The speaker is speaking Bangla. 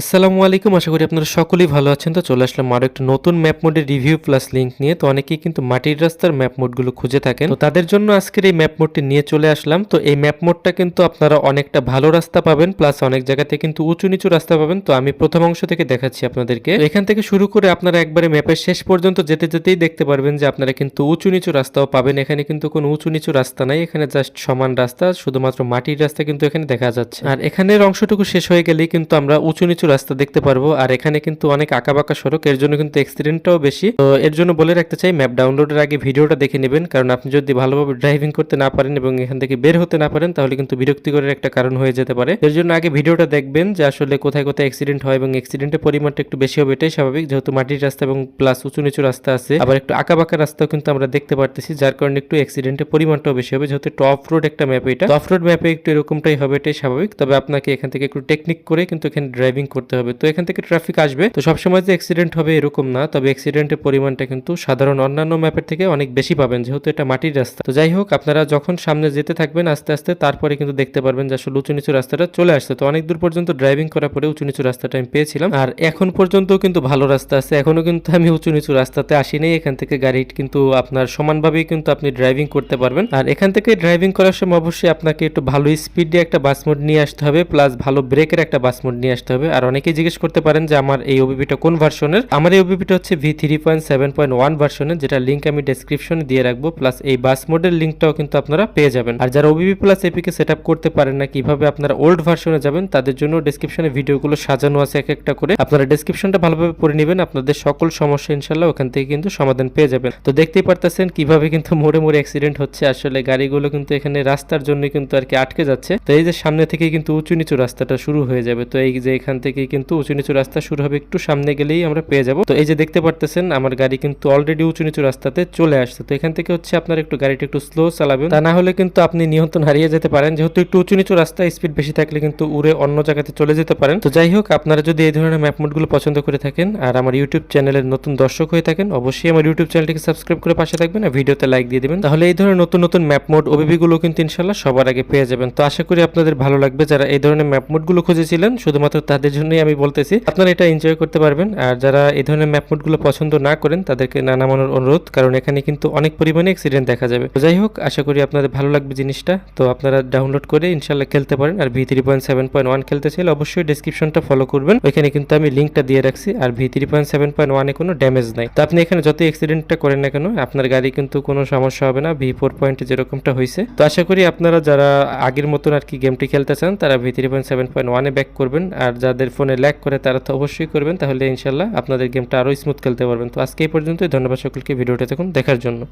আসসালামু আলাইকুম, আশা করি আপনারা সকলেই ভালো আছেন। তো চলে আসলাম আরও একটা নতুন ম্যাপ মোডের রিভিউ প্লাস লিঙ্ক নিয়ে। তো অনেকেই কিন্তু মাটির রাস্তার ম্যাপ মোডগুলো খুঁজে থাকেন। তো তাদের জন্য আজকের এই ম্যাপ মোডটি নিয়ে চলে আসলাম। তো এই ম্যাপ মোডটা কিন্তু আপনারা অনেকটা ভালো রাস্তা পাবেন, প্লাস অনেক জায়গাতে কিন্তু উঁচু নিচু রাস্তা পাবেন। তো আমি প্রথম অংশ থেকে দেখাচ্ছি আপনাদেরকে। এখান থেকে শুরু করে আপনারা একবারে ম্যাপের শেষ পর্যন্ত যেতে যেতেই দেখতে পারবেন যে আপনারা কিন্তু উঁচু নিচু রাস্তাও পাবেন। এখানে কিন্তু কোনো উঁচু নিচু রাস্তা নাই, এখানে জাস্ট সমান রাস্তা, শুধুমাত্র মাটির রাস্তা কিন্তু এখানে দেখা যাচ্ছে। আর এখানের অংশটুকু শেষ হয়ে গেলেই কিন্তু আমরা উঁচু নিচু রাস্তা দেখতে পারব, আর এখানে কিন্তু অনেক আঁকাবাঁকা সড়ক, এর জন্য কিন্তু এক্সিডেন্টটাও বেশি। তো এর জন্য বলে রাখতে চাই ম্যাপ ডাউনলোডের আগে ভিডিওটা দেখে নেবেন, কারণ আপনি যদি ভালোভাবে ড্রাইভিং করতে না পারেন এবং এখান থেকে বের হতে না পারেন, তাহলে কিন্তু বিরক্তিকরের একটা কারণ হয়ে যেতে পারে। এর জন্য আগে ভিডিওটা দেখবেন যে আসলে কোথায় কোথায় অ্যাক্সিডেন্ট হয় এবং অ্যাক্সিডেন্টের পরিমাণটা একটু বেশি হবে, এটাই স্বাভাবিক। যেহেতু মাটির রাস্তা এবং প্লাস উঁচু নিচু রাস্তা আছে, আবার একটু আঁকাবাঁকা রাস্তাও কিন্তু আমরা দেখতে পারতেছি, যার কারণে একটু অ্যাক্সিডেন্টের পরিমাণটাও বেশি হবে। যেহেতু টপ রোড একটা ম্যাপ এটা টপ রোড ম্যাপে একটু এরকমটাই হবে, এটাই স্বাভাবিক। তবে আপনাকে এখান থেকে একটু টেকনিক করে কিন্তু এখানে ড্রাইভিং করতে হবে। তো এখান থেকে ট্রাফিক আসবে। তো সবসময় যে অ্যাক্সিডেন্ট হবে এরকম না। তবে অ্যাক্সিডেন্টের পরিমাণটা কিন্তু সাধারণ অন্যান্য ম্যাপের থেকে অনেক বেশি পাবেন, যেহেতু এটা মাটির রাস্তা। তো যাই হোক, আপনারা যখন সামনে যেতে থাকবেন, আস্তে আস্তে তারপরে কিন্তু দেখতে পারবেন যে আসলে উঁচু নিচু রাস্তাটা চলে আসছে। তো অনেক দূর পর্যন্ত ড্রাইভিং করার পরে উঁচু নিচু রাস্তাটা আমি পেয়েছিলাম। আর এখন পর্যন্ত কিন্তু ভালো রাস্তা আছে। এখনও কিন্তু আমি উঁচু নিচু রাস্তাতে আসিনি এখান থেকে গাড়ি কিন্তু আপনার সমানভাবেই কিন্তু আপনি ড্রাইভিং করতে পারবেন। আর এখান থেকে ড্রাইভিং করার সময় অবশ্যই আপনাকে একটু ভালো স্পিডে একটা বাস মোড নিয়ে আসতে হবে। প্লাস ভালো ব্রেকের একটা বাস মোড নিয়ে আসতে হবে। আর অনেকেই জিজ্ঞেস করতে পারেন যে আমার এই ওবিপিটা কোন ভার্সনের আমার এই ওবিপিটা হচ্ছে V three point seven point one ভার্সনের যেটা লিঙ্ক আমি ডেসক্রিপশনে দিয়ে রাখব প্লাস এই বাস মোডের লিঙ্কটাও কিন্তু আপনারা পেয়ে যাবেন। আর যারা ওবিপি প্লাস এপিকে সেট করতে পারেন না, কীভাবে আপনারা ওল্ড ভার্সনে যাবেন, তাদের জন্য ডেসক্রিপশনে ভিডিওগুলো সাজানো আছে এক একটা করে। আপনারা ডেসক্রিপশনটা ভালোভাবে পড়ে নেবেন, আপনাদের সকল সমস্যা ইনশাল্লাহ ওখান থেকে কিন্তু সমাধান পেয়ে যাবেন। তো দেখতেই পারতেছেন কীভাবে কিন্তু মোড়ে মোড়ে অ্যাক্সিডেন্ট হচ্ছে। আসলে গাড়িগুলো কিন্তু এখানে রাস্তার জন্য কিন্তু আর কি আটকে যাচ্ছে। তো এই যে সামনে থেকে কিন্তু উঁচু নিচু রাস্তাটা শুরু হয়ে যাবে। তো এই যে এখান থেকেই কিন্তু উঁচু নিচু রাস্তা শুরু হবে। একটু সামনে গেলেই আমরা পেয়ে যাব। তো এই যে দেখতে পারতেছেন, আমার গাড়ি কিন্তু অলরেডি উঁচু নিচু রাস্তাতে চলে আসছে। তো এখান থেকে হচ্ছে আপনার একটু গাড়িটা একটু স্লো চালাবেন। তা না হলে কিন্তু আপনি নিয়ন্ত্রণ হারিয়ে যেতে পারেন। যেহেতু একটু উঁচু নিচু রাস্তা স্পিড বেশি থাকলে কিন্তু উড়ে অন্য জায়গাতে চলে যেতে পারেন। তো যাই হোক, আপনারা যদি এই ধরনের ম্যাপ মোডগুলো পছন্দ করে থাকেন আর আমার ইউটিউব চ্যানেলের নতুন দর্শক হয়ে থাকেন, অবশ্যই আমার ইউটিউব চ্যানেলটিকে সাবস্ক্রাইব করে পাশে থাকবেন আর ভিডিওতে লাইক দিয়ে দিবেন। তাহলে এই ধরনের নতুন নতুন ম্যাপ মোড ওবিবি গুলো কিন্তু ইনশাল্লাহ সবার আগে পেয়ে যাবেন। তো আশা করি আপনাদের ভালো লাগবে। যারা এই ধরনের ম্যাপ মোডগুলো খুঁজেছিলেন, শুধুমাত্র তাদের জন্যই আমি বলতেছি, আপনারা এটা এনজয় করতে পারবেন। আর যারা এই ধরনের ম্যাপ মোডগুলো পছন্দ না করেন, তাদেরকে না নামানোর অনুরোধ, কারণ এখানে কিন্তু অনেক পরিমাণে অ্যাক্সিডেন্ট দেখা যাবে। যাই হোক, আশা করি আপনাদের ভালো লাগবে জিনিসটা। তো আপনারা ডাউনলোড করে ইনশাল্লাহ খেলতে পারেন। আর V three point seven point one খেলতে চাইলে অবশ্যই ডিসক্রিপশনটা ফলো করবেন। ওইখানে কিন্তু আমি লিঙ্কটা দিয়ে রাখছি। আর V three point seven point ওয়ানে কোনো ড্যামেজ নাই। তো আপনি এখানে যত অ্যাক্সিডেন্টটা করেন না কেন, আপনার গাড়ি কিন্তু কোনো সমস্যা হবে না। ভি ফোর পয়েন্টে যেরকমটা হয়েছে তো আশা করি আপনারা যারা আগের মতন আর কি গেমটি খেলতে চান, তারা V three point seven point ওয়ানে ব্যাক করবেন। আর যাদের ফোনে ল্যাক করে তারা তো অবশ্যই করবেন, তাহলে ইনশাল্লাহ আপনাদের গেমটা আরও স্মুথ খেলতে পারবেন। তো আজকে এই পর্যন্তই, ধন্যবাদ সকলকে, ভিডিওটা দেখুন, দেখার জন্য।